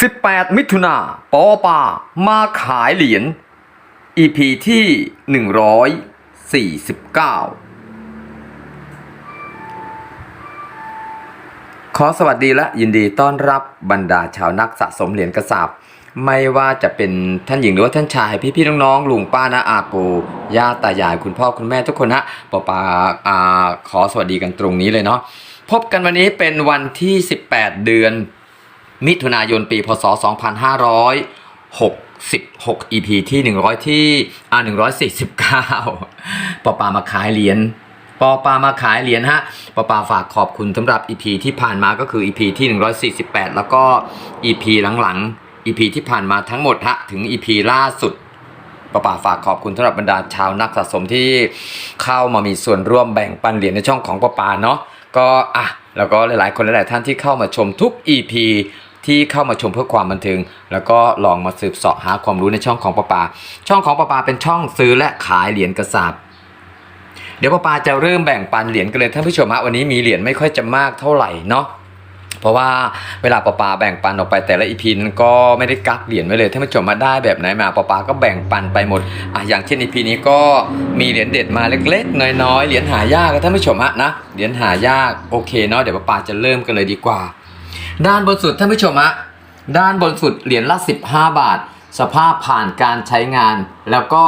18 มิถุนาปอปามาขายเหรียญ EP ที่ 149 ขอสวัสดีและยินดีต้อนรับบรรดาชาวนักสะสมเหรียญกระสาบไม่ว่าจะเป็นท่านหญิงหรือว่าท่านชายพี่ๆน้องๆลุงป้านาอาปูย่าตายายคุณพ่อคุณแม่ทุกคนนะปอปาอาขอสวัสดีกันตรงนี้เลยเนาะพบกันวันนี้เป็นวันที่ 18 เดือน มิถุนายนปี พศ 2566 EP ที่ 100 ที่อ่า149ปอปามาขายเหรียญปอปามาขายเหรียญฮะปอปาฝากขอบคุณสำหรับ EP ที่ผ่านมาก็คือ EP ที่ 148 แล้วก็ EP หลังๆ EP ที่ผ่านมาทั้งหมดฮะถึง EP ล่าสุดปะป่าฝากขอบคุณสำหรับบรรดาชาวนักสะสมที่เข้ามามีส่วนร่วมแบ่งปันเหรียญในช่องของปะป่าเนาะก็อะแล้วก็หลายๆ คนหลายๆท่านที่เข้ามาชมทุก EP ที่เข้ามาชมเพื่อความบันเทิง แล้วก็ลองมาสืบเสาะหาความรู้ในช่องของปะปา ช่องของปะปาเป็นช่องซื้อและขายเหรียญกระสาบเดี๋ยวปะปาจะเริ่มแบ่งปันเหรียญกันเลยท่านผู้ชมฮะวันนี้มีเหรียญไม่ค่อยจะมากเท่าไหร่เนาะเพราะว่าเวลาปอปาแบ่งปันออกไปแต่ละอีพีนั้นก็ไม่ได้กักเหรียญไว้เลยท่านผู้ชมมาได้แบบไหนมาปอปาก็แบ่งปันไปหมดอะอย่างเช่นอีพีนี้ก็มีเหรียญเด็ดมาเล็กๆน้อยๆเหรียญหายากท่านผู้ชมฮะนะเหรียญหายากโอเคเนาะเดี๋ยวปอปาจะเริ่มกันเลยดีกว่า ด้านบนสุดท่านผู้ชมฮะด้านบนสุดเหรียญละ 15 บาท สภาพผ่านการใช้งาน แล้วก็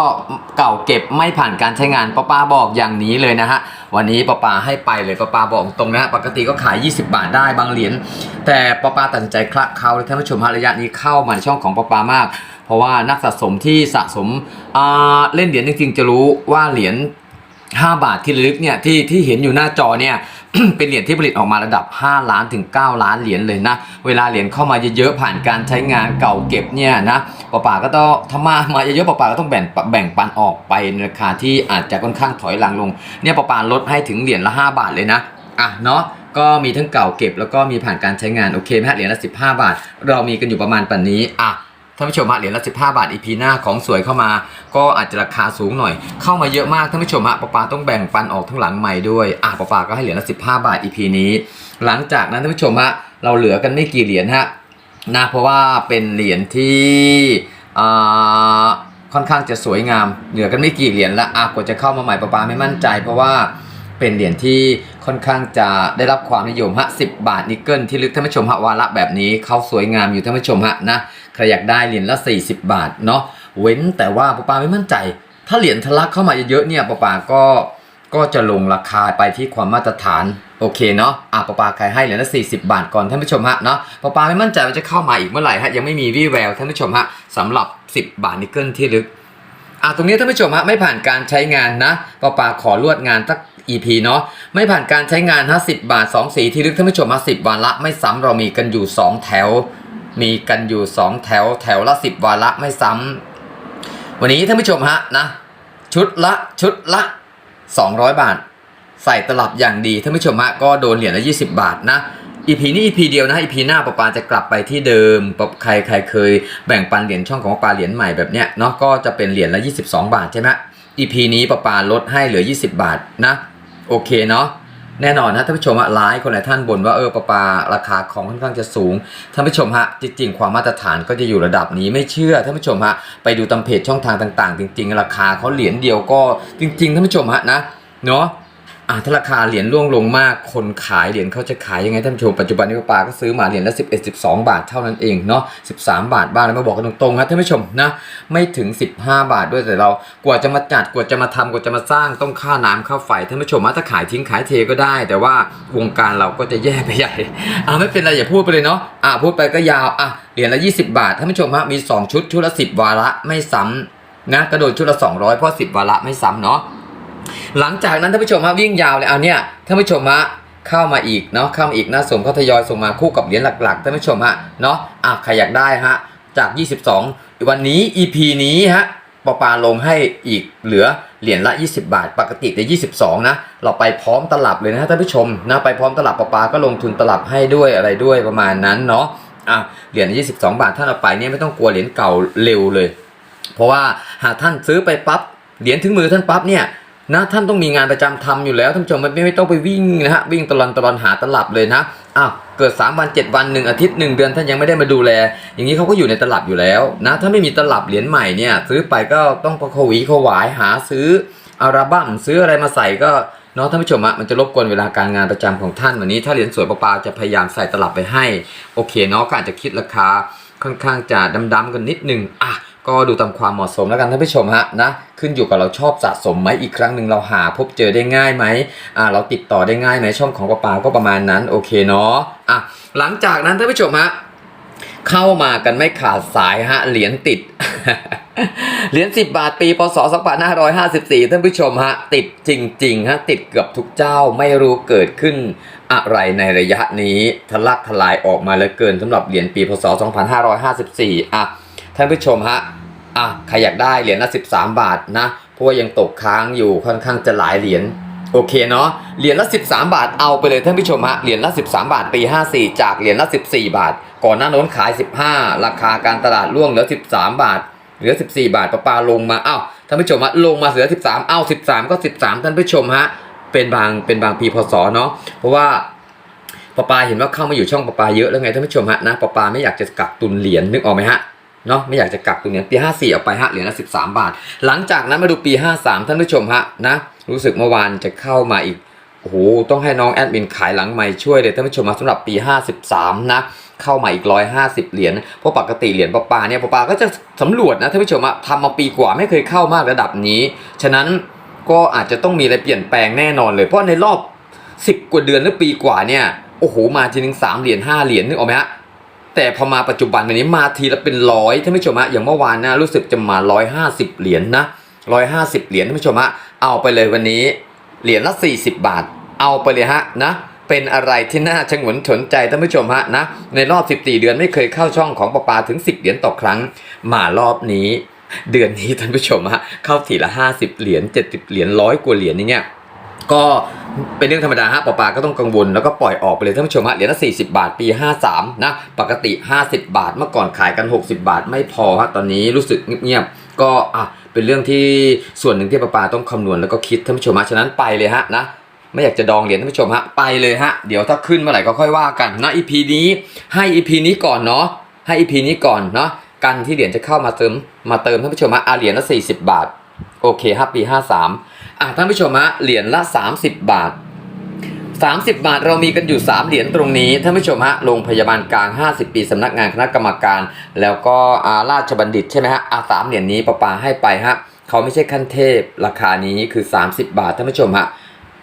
เก่าเก็บไม่ผ่านการใช้งานป้าป้าบอกอย่างนี้เลยนะฮะวันนี้ป้าป้าให้ไปเลยป้าป้าบอกตรงนะฮะปกติก็ขาย 20 บาทได้บางเหรียญแต่ป้าป้าตัดสินใจคละเคล้าเลยท่านผู้ชมฮะระยะนี้เข้ามาในช่องของป้าป้ามาก เพราะว่านักสะสมที่สะสมอ่าเล่นเหรียญจริงๆจะรู้ว่าเหรียญ5 บาทที่ลึกเนี่ยที่ที่เห็นอยู่หน้าจอเนี่ย เป็นเหรียญที่ผลิตออกมาระดับ 5 ล้านถึง 9 ล้านเหรียญเลยนะ เวลาเหรียญเข้ามาเยอะๆผ่านการใช้งานเก่าเก็บเนี่ยนะป่าป่าก็ต้องถ้ามามาเยอะๆป่าป่าก็ต้องแบ่งแบ่งปันออกไปในราคาที่อาจจะค่อนข้างถอยหลังลง เนี่ยป่าป่าลดให้ถึงเหรียญละ 5 บาทเลยนะอะเนาะก็มีทั้งเก่าเก็บแล้วก็มีผ่านการใช้งานโอเคไหมฮะเหรียญละ 15 บาท เรามีกันอยู่ประมาณปันนี้อะ ท่านผู้ชมฮะเหรียญละ15 บาทอีพีหน้าของสวยเข้ามา ก็อาจจะราคาสูงหน่อย เข้ามาเยอะมากท่านผู้ชมฮะปะปาต้องแบ่งปันออกทั้งหลังใหม่ด้วยอะปะปาก็ให้เหรียญละ15 บาทอีพีนี้ หลังจากนั้นท่านผู้ชมฮะเราเหลือกันไม่กี่เหรียญฮะนะเพราะว่าเป็นเหรียญที่ค่อนข้างจะสวยงาม เหลือกันไม่กี่เหรียญละอะกว่าจะเข้ามาใหม่ปะปาไม่มั่นใจ เพราะว่าเป็นเหรียญที่ค่อนข้างจะได้รับความนิยมฮะ10บาทนิกเกิลที่ลึกท่านผู้ชมฮะวาระแบบนี้เขาสวยงามอยู่ท่านผู้ชมฮะนะ ใครอยากได้เหรียญละ 40 บาทเนาะเว้นแต่ว่าป้าปาไม่มั่นใจ ถ้าเหรียญทะลักเข้ามาเยอะๆเนี่ยป้าปาก็ก็จะลงราคาไปที่ความมาตรฐานโอเคเนาะอะป้าปาใครให้เหรียญละ40 บาทก่อนท่านผู้ชมฮะเนาะป้าปาไม่มั่นใจว่าจะเข้ามาอีกเมื่อไหร่ฮะยังไม่มีวี่แววท่านผู้ชมฮะสำหรับ 10 บาทนิกเกิลที่ลึกอะตรงนี้ท่านผู้ชมฮะไม่ผ่านการใช้งานนะปาปาขอลวดงานสัก EP เนาะไม่ผ่านการใช้งานฮะสิบาท 2 สีที่ลึกท่านผู้ชมฮะสิบวาระไม่ซ้ำเรามีกันอยู่ 2 แถว มีกันอยู่ 2 แถวแถวละ 10 วาระไม่ซ้ำวันนี้ท่านผู้ชมฮะนะชุดละชุดละ 200 บาท ใส่ตลับอย่างดีท่านผู้ชมฮะก็โดนเหรียญละ 20 บาทนะ EP นี้ EP เดียวนะ EP หน้าปะปาจะกลับไปที่เดิมปะใครใครเคยแบ่งปันเหรียญช่องของปะปาเหรียญใหม่แบบเนี้ยเนาะก็จะเป็นเหรียญละ 22 บาทใช่ไหม EP นี้ปะปาลดให้เหลือ 20 บาทนะ โอเคเนาะ แน่นอนนะท่านผู้ชมอะหลายคนหลายท่านบ่นว่าเออปลาปลาราคาของค่อนข้างจะสูงท่านผู้ชมฮะจริงๆ ความมาตรฐานก็จะอยู่ระดับนี้ไม่เชื่อท่านผู้ชมฮะไปดูตามเพจช่องทางต่าง ๆ จริง ๆ ราคาเขาเหรียญเดียวก็จริง ๆท่านผู้ชมฮะนะเนาะ อะถ้าราคาเหรียญร่วงลงมาก คนขายเหรียญเขาจะขายยังไงท่านผู้ชมปัจจุบันนี้ป้าก็ซื้อมาเหรียญละ11 12 บาทเท่านั้นเองเนาะ13 บาทบ้างแล้วมาบอกกันตรงๆครับท่านผู้ชมนะไม่ถึง 15 บาทด้วยแต่เรากว่าจะมาจัดกว่าจะมาทำกว่าจะมาสร้างต้องค่าน้ำค่าไฟท่านผู้ชมว่าถ้าขายทิ้งขายเทก็ได้ แต่ว่าวงการเราก็จะแย่ไปใหญ่อะไม่เป็นไรอย่าพูดไปเลยเนาะอะพูดไปก็ยาวอะเหรียญละ 20 บาทท่านผู้ชมฮะมี 2 ชุดชุดละ 10 วาระไม่ซ้ำนะกระโดดชุดละ 200 เพราะ 10 วาระไม่ซ้ำเนาะ หลังจากนั้นท่านผู้ชมฮะวิ่งยาวเลยเอาเนี่ยท่านผู้ชมฮะเข้ามาอีกเนาะเข้ามาอีกนะสมเขาทยอยส่งมาคู่กับเหรียญหลักๆท่านผู้ชมฮะเนาะอะใครอยากได้ฮะจาก 22 วันนี้ EP นี้ฮะปอปาลงให้อีกเหลือเหรียญละ 20 บาท ปกติจะ22 นะ เราไปพร้อมตลับเลยนะท่านผู้ชมนะไปพร้อมตลับปอปาก็ลงทุนตลับให้ด้วยอะไรด้วยประมาณนั้นเนาะอะเหรียญ22 บาทท่านเอาไปเนี่ยไม่ต้องกลัวเหรียญเก่าเร็วเลย เพราะว่าหากท่านซื้อไปปั๊บเหรียญถึงมือท่านปั๊บเนี่ย นะท่านต้องมีงานประจำทำอยู่แล้วท่านผู้ชมไม่ไม่ต้องไปวิ่งนะฮะวิ่งตลอนตลอนหาตลับเลยนะอ้าวเกิด 3 วัน 7 วันหนึ่งอาทิตย์หนึ่งเดือนท่านยังไม่ได้มาดูแล อย่างนี้เขาก็อยู่ในตลับอยู่แล้วนะถ้าไม่มีตลับเหรียญใหม่เนี่ยซื้อไปก็ต้องประควีขวายหาซื้ออัลบั้มซื้ออะไรมาใส่ก็เนาะท่านผู้ชมอะมันจะรบกวนเวลาการงานประจำของท่านวันนี้ ถ้าเหรียญสวยประปาจะพยายามใส่ตลับไปให้โอเคเนาะก็อาจจะคิดราคาค่อนข้างจะดำๆกันนิดนึงอะ ก็ดูตามความเหมาะสมแล้วกันท่านผู้ชมฮะนะขึ้นอยู่กับเราชอบสะสมไหมอีกครั้งหนึ่งเราหาพบเจอได้ง่ายไหมอ่าเราติดต่อได้ง่ายไหมช่องของประปาก็ประมาณนั้นโอเคเนาะอะหลังจากนั้นท่านผู้ชมฮะเข้ามากันไม่ขาดสายฮะเหรียญติดเหรียญ10 บาทปีพศ2554 ท่านผู้ชมฮะ ติดจริงๆฮะติดเกือบทุกเจ้าไม่รู้เกิดขึ้นอะไรในระยะนี้ทะลักทลายออกมาเหลือเกินสำหรับเหรียญปีพศ2554 อะ ท่านผู้ชมฮะอะใครอยากได้เหรียญละ13 บาทนะเพราะว่ายังตกค้างอยู่ค่อนข้างจะหลายเหรียญโอเคเนาะเหรียญละ 13 บาทเอาไปเลยท่านผู้ชมฮะเหรียญละ 13 บาทปี 54 จากเหรียญละ 14 บาท ก่อนหน้าโน้นขาย 15 ราคาการตลาดร่วงเหลือ 13 บาทเหลือ 14 บาทประปาลงมาอ้าวท่านผู้ชมฮะลงมาเหลือ 13เอ้า13 ก็ 13 ท่านผู้ชมฮะเป็นบางเป็นบางปีพศเนาะเพราะว่าประปาเห็นว่าเข้ามาอยู่ช่องประปาเยอะแล้วไงท่านผู้ชมฮะนะประปาไม่อยากจะกักตุนเหรียญนึกออกไหมฮะ เนาะไม่อยากจะกักตรงนี้ปี 54 เอาไปฮะเหรียญละ13 บาท หลังจากนั้นมาดูปี 53 ท่านผู้ชมฮะนะรู้สึกเมื่อวานจะเข้ามาอีกโอ้โหต้องให้น้องแอดมินขายหลังใหม่ช่วยเลยท่านผู้ชมมาสำหรับปี 53 นะเข้ามาอีก 150 เหรียญเพราะปกติเหรียญปปาเนี่ยปปาก็จะสำรวจนะท่านผู้ชมอะทำมาปีกว่าไม่เคยเข้ามากระดับนี้ ฉะนั้นก็อาจจะต้องมีอะไรเปลี่ยนแปลงแน่นอนเลย เพราะในรอบ 10 กว่าเดือนหรือปีกว่าเนี่ยโอ้โหมาทีนึง3เหรียญ5เหรียญนึกออกไหมฮะ แต่พอมาปัจจุบันวันนี้มาทีละเป็นร้อยท่านผู้ชมฮะอย่างเมื่อวานนะรู้สึกจะมาร้อยห้าสิบเหรียญนะร้อยห้าสิบเหรียญท่านผู้ชมฮะเอาไปเลยวันนี้เหรียญละสี่สิบบาท เอาไปเลยฮะนะเป็นอะไรที่น่าชงนสนใจท่านผู้ชมฮะนะในรอบ 14 เดือนไม่เคยเข้าช่องของปปาถึง 10 เหรียญต่อครั้ง มารอบนี้ เดือนนี้ท่านผู้ชมฮะเข้าทีละ 50 เหรียญ70 เหรียญร้อยกว่าเหรียญอย่างเงี้ย ก็เป็นเรื่องธรรมดาฮะปอปาก็ต้องกังวลแล้วก็ปล่อยออกไปเลยท่านผู้ชมฮะเหรียญละ40 บาทปี 53 นะ ปกติ 50 บาท เมื่อก่อนขายกัน 60 บาทไม่พอฮะตอนนี้รู้สึกเงียบๆก็อะเป็นเรื่องที่ส่วนหนึ่งที่ปอปาต้องคำนวณแล้วก็คิดท่านผู้ชมฮะฉะนั้นไปเลยฮะนะไม่อยากจะดองเหรียญท่านผู้ชมฮะไปเลยฮะเดี๋ยวถ้าขึ้นเมื่อไหร่ก็ค่อยว่ากันนะ EP นี้ให้ EP นี้ก่อนเนาะให้ EP นี้ก่อนเนาะกันที่เหรียญจะเข้ามาเติมมาเติมท่านผู้ชมฮะอะเหรียญละ40 บาทโอเคฮะปี 53 อะท่านผู้ชมฮะเหรียญละ 30 บาท 30 บาทเรามีกันอยู่ 3 เหรียญตรงนี้ท่านผู้ชมฮะโรงพยาบาลกลาง 50 ปีสำนักงานคณะกรรมการ แล้วก็อาราชบัณฑิตใช่ไหมฮะอะสามเหรียญนี้ประปาให้ไปฮะเขาไม่ใช่ขั้นเทพราคานี้คือ 30 บาทท่านผู้ชมฮะ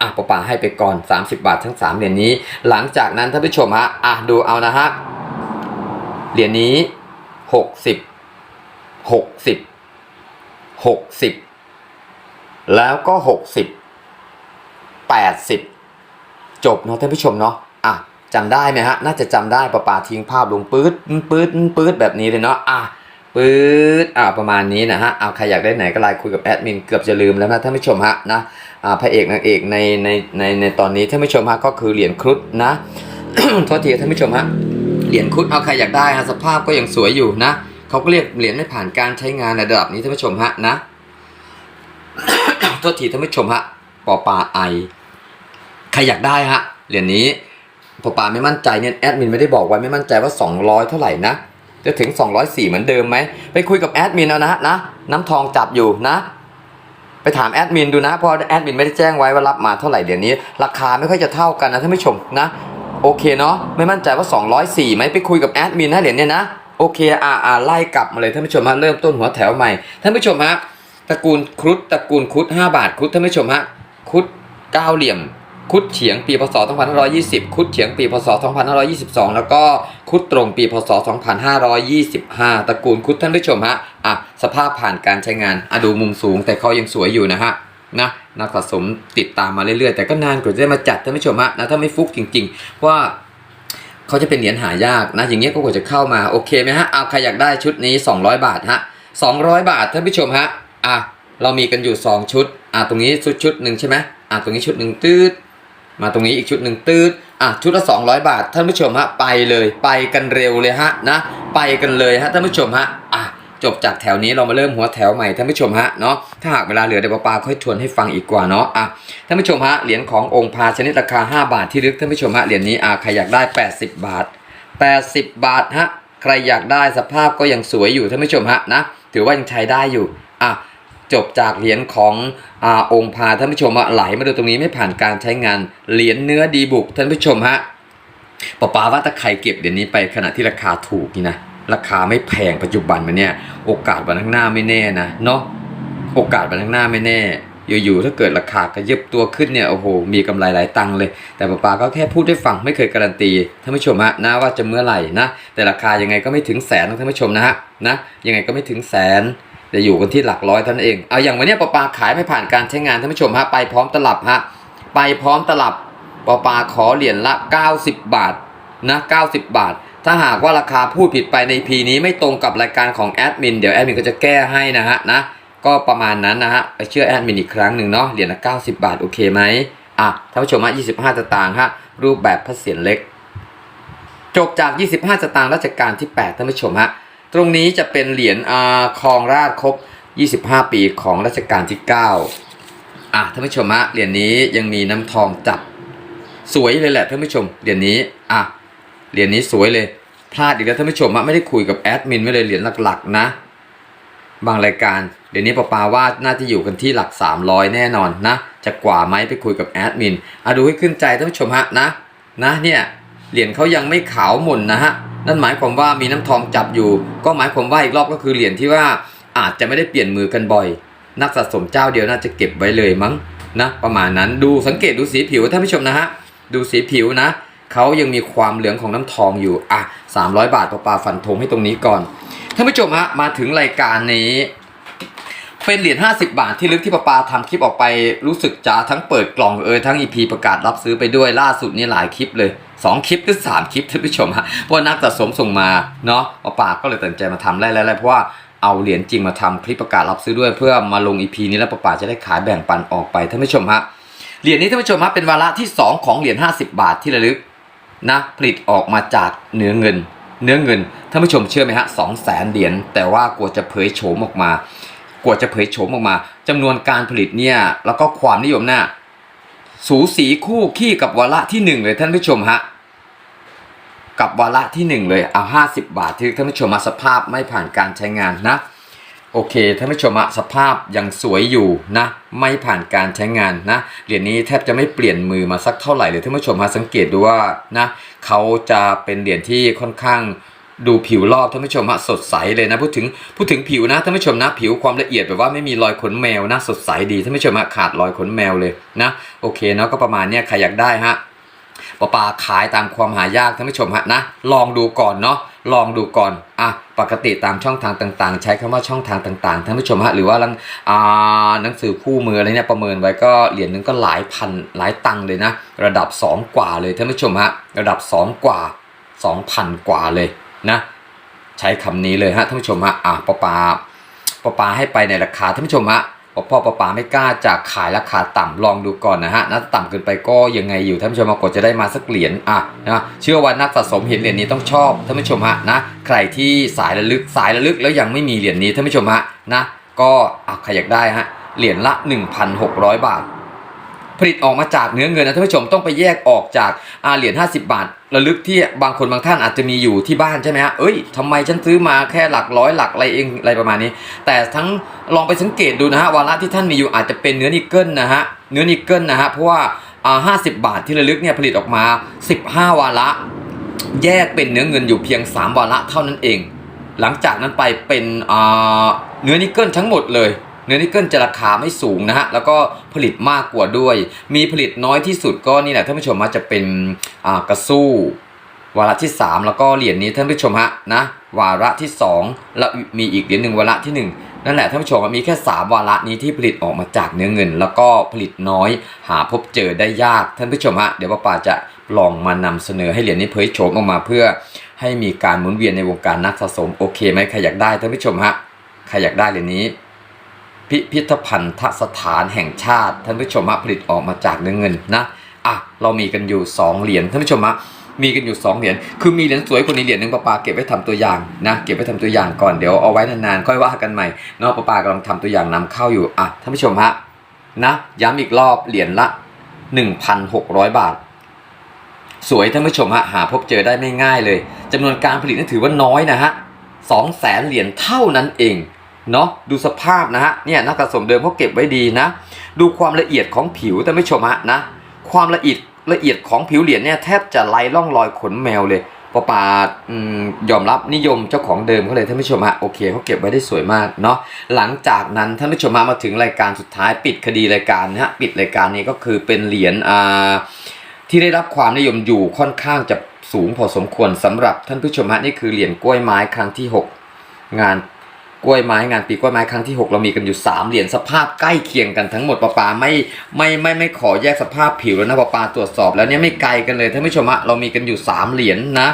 อะประปาให้ไปก่อน 30 บาททั้ง 3 เหรียญนี้ หลังจากนั้นท่านผู้ชมฮะอะดูเอานะฮะเหรียญนี้ 60 60 60 แล้วก็ 60 80 จบเนาะท่านผู้ชมเนาะอะจำได้ไหมฮะ น่าจะจำได้ประปาทิ้งภาพลงปื๊ดปื๊ดปื๊ดแบบนี้เลยเนาะอะปื๊ดอะประมาณนี้นะฮะเอาใครอยากได้ไหนก็ไลน์คุยกับแอดมินเกือบจะลืมแล้วนะท่านผู้ชมฮะนะอ่าพระเอกนางเอกในในในในตอนนี้ท่านผู้ชมฮะก็คือเหรียญครุฑนะโทษทีท่านผู้ชมฮะเหรียญครุฑเอาใครอยากได้ฮะสภาพก็ยังสวยอยู่นะเขาก็เรียกเหรียญไม่ผ่านการใช้งานในระดับนี้ท่านผู้ชมฮะนะ โทษทีท่านผู้ชมฮะปอปาไอใครอยากได้ฮะเหรียญนี้ปอปาไม่มั่นใจเนี่ยแอดมินไม่ได้บอกไว้ไม่มั่นใจว่า 200 เท่าไหร่นะจะถึง 204 เหมือนเดิมไหมไปคุยกับแอดมินเอานะนะน้ำทองจับอยู่นะ ไปถามแอดมินดูนะเพราะแอดมินไม่ได้แจ้งไว้ว่ารับมาเท่าไหร่เหรียญนี้ ราคาไม่ค่อยจะเท่ากันนะท่านผู้ชมนะ โอเคเนาะไม่มั่นใจว่า 204ไหมไปคุยกับแอดมินนะเหรียญเนี้ยนะโอเคอ่าอ่าไล่กลับมาเลยท่านผู้ชมฮะเริ่มต้นหัวแถวใหม่ท่านผู้ชมฮะ ตระกูลครุฑตระกูลครุฑ5 บาทครุฑท่านผู้ชมฮะครุฑเก้าเหลี่ยมครุฑเฉียงปีพศ 2520ครุฑเฉียงปีพศ 2522 แล้วก็ครุฑตรงปีพศ 2525 ตระกูลครุฑท่านผู้ชมฮะ อะ สภาพผ่านการใช้งานอะดูมุมสูงแต่เขายังสวยอยู่นะฮะ นะ นักสะสมติดตามมาเรื่อยๆ แต่ก็นานกว่าจะได้มาจัดท่านผู้ชมฮะ นะ ถ้าไม่ฟุกจริง ๆ ว่าเขาจะเป็นเหรียญหายากนะ อย่างเงี้ยก็กว่าจะเข้ามา โอเคไหมฮะ เอาใครอยากได้ชุดนี้ 200 บาทฮะ 200 บาทท่านผู้ชมฮะ อะเรามีกันอยู่ 2 ชุด อะตรงนี้ชุดชุดหนึ่งใช่ไหมอะตรงนี้ชุดหนึ่งตืดมาตรงนี้อีกชุดหนึ่งตืดอะชุดละ 200 บาท ท่านผู้ชมฮะไปเลยไปกันเร็วเลยฮะนะ ไปกันเลยฮะท่านผู้ชมฮะอะจบจากแถวนี้เรามาเริ่มหัวแถวใหม่ท่านผู้ชมฮะเนาะถ้าหากเวลาเหลือเดี๋ยวปาค่อยทวนให้ฟังอีกกว่าเนาะอะท่านผู้ชมฮะเหรียญขององค์พาชนิดราคา 5 บาทที่ลึกท่านผู้ชมฮะเหรียญนี้อะใครอยากได้ 80 บาท 80 บาทฮะใครอยากได้สภาพก็ยังสวยอยู่ท่านผู้ชมฮะนะถือว่ายังใช้ได้อยู่อะ จบจากเหรียญของอาองค์พาท่านผู้ชมฮะไหลมาดูตรงนี้ไม่ผ่านการใช้งานเหรียญเนื้อดีบุกท่านผู้ชมฮะปอปาว่าถ้าใครเก็บเหรียญนี้ไปขณะที่ราคาถูกนี่นะราคาไม่แพงปัจจุบันมันเนี่ยโอกาสวันข้างหน้าไม่แน่นะเนาะโอกาสวันข้างหน้าไม่แน่อยู่ๆถ้าเกิดราคากระยึบตัวขึ้นเนี่ยโอ้โหมีกำไรหลายตังเลย แต่ป้าปาก็แค่พูดให้ฟังไม่เคยการันตีท่านผู้ชมฮะนะว่าจะเมื่อไหร่นะแต่ราคายังไงก็ไม่ถึงแสนท่านผู้ชมนะฮะนะยังไงก็ไม่ถึงแสน จะอยู่กันที่หลักร้อยท่านเองเอาอย่างวันนี้ป้าปาขายไม่ผ่านการใช้งานท่านผู้ชมฮะไปพร้อมตลับฮะไปพร้อมตลับป้าปาขอเหรียญละ 90 บาทนะ90 บาท ถ้าหากว่าราคาพูดผิดไปในพีนี้ไม่ตรงกับรายการของแอดมินเดี๋ยวแอดมินก็จะแก้ให้นะฮะนะก็ประมาณนั้นนะฮะไปเชื่อแอดมินอีกครั้งหนึ่งเนาะเหรียญละ90 บาทโอเคไหมอะท่านผู้ชมฮะ25สตางค์ฮะรูปแบบพระเศียรเล็กจบจาก 25สตางค์รัชกาลที่ 8 ท่านผู้ชมฮะ ตรงนี้จะเป็นเหรียญอาคองราชครบ 25 ปีของรัชกาลที่ 9 อะท่านผู้ชมฮะเหรียญนี้ยังมีน้ำทองจับสวยเลยแหละท่านผู้ชมเหรียญนี้อะเหรียญนี้สวยเลยพลาดอีกแล้วท่านผู้ชมฮะไม่ได้คุยกับแอดมินไม่เลยเหรียญหลักๆนะ บางรายการเดี๋ยวนี้ปาปาว่าน่าจะอยู่กันที่หลัก 300 แน่นอนนะ จะกว่าไหมไปคุยกับแอดมินอะดูให้ขึ้นใจท่านผู้ชมฮะนะนะเนี่ยเหรียญเขายังไม่ขาวหม่นนะฮะ นั่นหมายความว่ามีน้ำทองจับอยู่ ก็หมายความว่าอีกรอบก็คือเหรียญที่ว่าอาจจะไม่ได้เปลี่ยนมือกันบ่อย นักสะสมเจ้าเดียวน่าจะเก็บไว้เลยมั้งนะประมาณนั้นดูสังเกตดูสีผิวท่านผู้ชมนะฮะดูสีผิวนะเขายังมีความเหลืองของน้ำทองอยู่อะ300 บาทปาปาฟันธงให้ตรงนี้ก่อนท่านผู้ชมฮะมาถึงรายการนี้เป็นเหรียญ50 บาทที่ลึกที่ปาปาทำคลิปออกไปรู้สึกจะทั้งเปิดกล่องเออทั้ง EP ประกาศรับซื้อไปด้วยล่าสุดนี่หลายคลิปเลย 2คลิปหรือ3คลิปท่านผู้ชมฮะเพราะนักสะสมส่งมาเนาะปาปาก็เลยตัดใจมาทำไล่ๆๆเพราะว่าเอาเหรียญจริงมาทำคลิปประกาศรับซื้อด้วยเพื่อมาลง EP นี้แล้วปาปาจะได้ขายแบ่งปันออกไปท่านผู้ชมฮะเหรียญนี้ท่านผู้ชมฮะเป็นวาระที่ 2 ของเหรียญ50 บาทที่ระลึกนะผลิตออกมาจากเนื้อเงิน เนื้อเงินท่านผู้ชมเชื่อไหมฮะสองแสนเหรียญแต่ว่ากว่าจะเผยโฉมออกมากว่าจะเผยโฉมออกมาจำนวนการผลิตเนี่ยแล้วก็ความนิยมน่ะ สูสีคู่ขี้กับวาระที่หนึ่งเลยท่านผู้ชมฮะกับวาระที่หนึ่งเลยเอาห้าสิบบาทที่ท่านผู้ชมมาสภาพไม่ผ่านการใช้งานนะ โอเคท่านผู้ชมอะสภาพยังสวยอยู่นะ ไม่ผ่านการใช้งานนะเหรียญนี้แทบจะไม่เปลี่ยนมือมาสักเท่าไหร่เลยท่านผู้ชมฮะสังเกตดูว่านะเขาจะเป็นเหรียญที่ค่อนข้าง ดูผิวรอบท่านผู้ชมฮะสดใสเลยนะพูดถึงพูดถึงผิวนะท่านผู้ชมนะผิวความละเอียดแบบว่าไม่มีรอยขนแมวนะสดใสดีท่านผู้ชมฮะขาดรอยขนแมวเลยนะโอเคเนาะก็ประมาณเนี้ยใครอยากได้ฮะปลาปลาขายตามความหายากท่านผู้ชมฮะนะลองดูก่อนเนาะลองดูก่อนอะปกติตามช่องทางต่างๆ ใช้คำว่าช่องทางต่างๆท่านผู้ชมฮะหรือว่าลังอ่าหนังสือคู่มืออะไรเนี่ยประเมินไว้ก็เหรียญนึงก็หลายพันหลายตังค์เลยนะ ระดับ 2 กว่าเลยท่านผู้ชมฮะระดับ 2 กว่า 2,000 กว่าเลย นะใช้คำนี้เลยฮะท่านผู้ชมฮะอะปลาปลาปลาปลาให้ไปในราคาท่านผู้ชมฮะพราะพ่อปลาปลาไม่กล้าจะขายราคาต่ำลองดูก่อนนะฮะนะต่ำเกินไปก็ยังไงอยู่ท่านผู้ชมมากดจะได้มาสักเหรียญอะนะเชื่อว่านักสะสมเห็นเหรียญนี้ต้องชอบท่านผู้ชมฮะนะใครที่สายระลึกสายระลึกแล้วยังไม่มีเหรียญนี้ท่านผู้ชมฮะนะก็อะใครอยากได้ฮะเหรียญละ 1,600 บาท ผลิตออกมาจากเนื้อเงินนะท่านผู้ชมต้องไปแยกออกจากอาเหรียญ50 บาทระลึกที่บางคนบางท่านอาจจะมีอยู่ที่บ้านใช่ไหมฮะเอ้ยทำไมฉันซื้อมาแค่หลักร้อยหลักอะไรเองอะไรประมาณนี้ แต่ทั้งลองไปสังเกตดูนะฮะวาระที่ท่านมีอยู่อาจจะเป็นเนื้อนิกเกิลนะฮะเนื้อนิกเกิลนะฮะเพราะว่าอ่า50บาทที่ระลึกเนี่ยผลิตออกมา 15 วาระ แยกเป็นเนื้อเงินอยู่เพียง 3 วาระเท่านั้นเอง หลังจากนั้นไปเป็นอ่าเนื้อนิกเกิลทั้งหมดเลย เนื้อนิกเกิลจะราคาไม่สูงนะฮะแล้วก็ผลิตมากกว่าด้วย มีผลิตน้อยที่สุดก็นี่แหละท่านผู้ชมว่าจะเป็นกระสู้ วาระที่ 3 แล้วก็เหรียญนี้ท่านผู้ชมฮะนะวาระที่ 2 แล้วมีอีกเหรียญหนึ่งวาระที่ 1 นั่นแหละท่านผู้ชมครับมีแค่ 3 วาระนี้ที่ผลิตออกมาจากเนื้อเงิน แล้วก็ผลิตน้อยหาพบเจอได้ยากท่านผู้ชมฮะเดี๋ยวป้าป่าจะลองมานำเสนอให้เหรียญนี้เผยโฉมออกมาเพื่อให้มีการหมุนเวียนในวงการนักสะสมโอเคไหมใครอยากได้ท่านผู้ชมฮะใครอยากได้เหรียญนี้ พิพิธภัณฑสถานแห่งชาติ ท่านผู้ชมผลิตออกมาจากเนื้อเงินนะอะเรามีกันอยู่ 2 เหรียญท่านผู้ชมมีกันอยู่สองเหรียญคือมีเหรียญสวยกว่านี้เหรียญหนึ่งป้าปาเก็บไว้ทำตัวอย่างนะเก็บไว้ทำตัวอย่างก่อนเดี๋ยวเอาไว้นานๆค่อยว่ากันใหม่เนอกป้าปากำลังทำตัวอย่างนำเข้าอยู่อะท่านผู้ชมฮะนะย้ำอีกรอบเหรียญละ 1,600 บาท สวยท่านผู้ชมฮะหาพบเจอได้ไม่ง่ายเลยจำนวนการผลิตนั้นถือว่าน้อยนะฮะสองแสนเหรียญเท่านั้นเอง เนาะดูสภาพนะฮะเนี่ยนักสะสมเดิมเขาเก็บไว้ดีนะ ดูความละเอียดของผิวท่านผู้ชมฮะนะความละเอียดละเอียดของผิวเหรียญเนี่ยแทบจะไร้ร่องรอยขนแมวเลยปอปาอืมยอมรับนิยมเจ้าของเดิมเขาเลยท่านผู้ชมฮะโอเคเขาเก็บไว้ได้สวยมากเนาะหลังจากนั้นท่านผู้ชมมาถึงรายการสุดท้ายปิดคดีรายการนะฮะปิดรายการนี้ก็คือเป็นเหรียญอ่าที่ได้รับความนิยมอยู่ค่อนข้างจะสูงพอสมควรสำหรับท่านผู้ชมฮะนี่คือเหรียญกล้วยไม้ครั้งที่ 6 งาน กล้วยไม้งานปีกล้วยไม้ครั้งที่ 6 เรามีกันอยู่ 3 เหรียญสภาพใกล้เคียงกันทั้งหมดปะปาไม่ไม่ไม่ไม่ขอแยกสภาพผิวแล้วนะปะปาตรวจสอบแล้วเนี่ยไม่ไกลกันเลยท่านผู้ชมฮะเรามีกันอยู่ 3 เหรียญนะ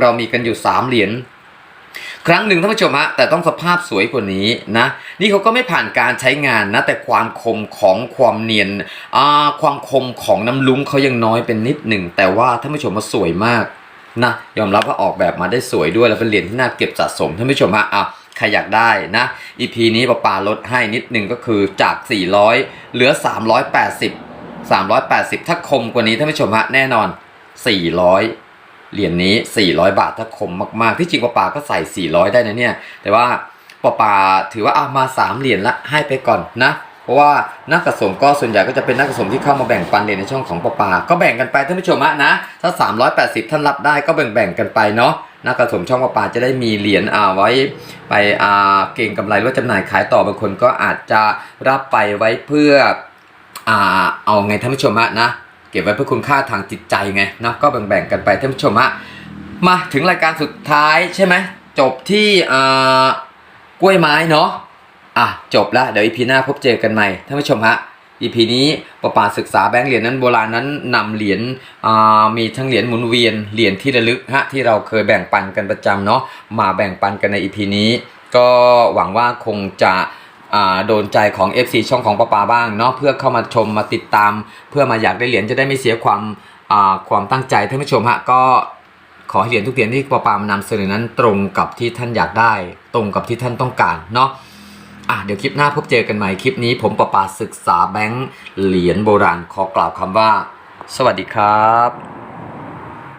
เรามีกันอยู่ 3 เหรียญครั้งหนึ่งท่านผู้ชมฮะแต่ต้องสภาพสวยกว่านี้นะ นี่เขาก็ไม่ผ่านการใช้งานนะแต่ความคมของความเนียนอ่าความคมของน้ำลุ้งเขายังน้อยเป็นนิดหนึ่งแต่ว่าท่านผู้ชมมาสวยมากนะยอมรับว่าออกแบบมาได้สวยด้วยแล้วเป็นเหรียญที่น่าเก็บสะสมท่านผู้ชมฮะอะ ใครอยากได้นะ EP นี้ปาปาลดให้นิดนึงก็คือจาก 400 เหลือ 380 380 ถ้าคมกว่านี้ท่านผู้ชมฮะแน่นอน 400 เหรียญนี้ 400 บาทถ้าคมมากๆ ที่จริงปาปาก็ใส่ 400 ได้นะเนี่ย แต่ว่าปาปาถือว่าเอามา 3 เหรียญละให้ไปก่อนนะเพราะว่านักสะสมก็ส่วนใหญ่ก็จะเป็นนักสะสมที่เข้ามาแบ่งปันเหรียญในช่องของปาปา ก็แบ่งกันไปท่านผู้ชมะนะถ้า 380 ท่านรับได้ก็แบ่งๆกันไปเนาะ นักสะสมช่องปาปาจะได้มีเหรียญอาไว้ไปอาเก่งกำไรหรือว่าจำหน่ายขายต่อบางคนก็อาจจะรับไปไว้เพื่ออ่าเอาไงท่านผู้ชมฮะนะเก็บไว้เพื่อคุณค่าทางจิตใจไงเนาะก็แบ่งๆกันไปท่านผู้ชมฮะมาถึงรายการสุดท้ายใช่ไหมจบที่อ่ากล้วยไม้เนาะอะจบแล้วเดี๋ยวอีพีหน้าพบเจอกันใหม่ท่านผู้ชมฮะ อีพีนี้ปะปาศึกษาแบงค์เหรียญนั้นโบราณนั้นนำเหรียญมีทั้งเหรียญหมุนเวียนเหรียญที่ระลึกฮะที่เราเคยแบ่งปันกันประจำเนาะมาแบ่งปันกันในอีพีนี้ ก็หวังว่าคงจะโดนใจของ FC ช่องของปาปาบ้างเนาะเพื่อเข้ามาชมมาติดตาม เพื่อมาอยากได้เหรียญจะได้ไม่เสียความความตั้งใจท่านผู้ชมฮะก็ขอให้เหรียญทุกเหรียญที่ปาปามานำเสนอนั้นตรงกับที่ท่านอยากได้ ตรงกับที่ท่านต้องการเนาะ อะเดี๋ยวคลิปหน้าพบเจอกันใหม่คลิปนี้ ผมปาปาศึกษาแบงค์เหรียญโบราณขอกล่าวคำว่า สวัสดีครับ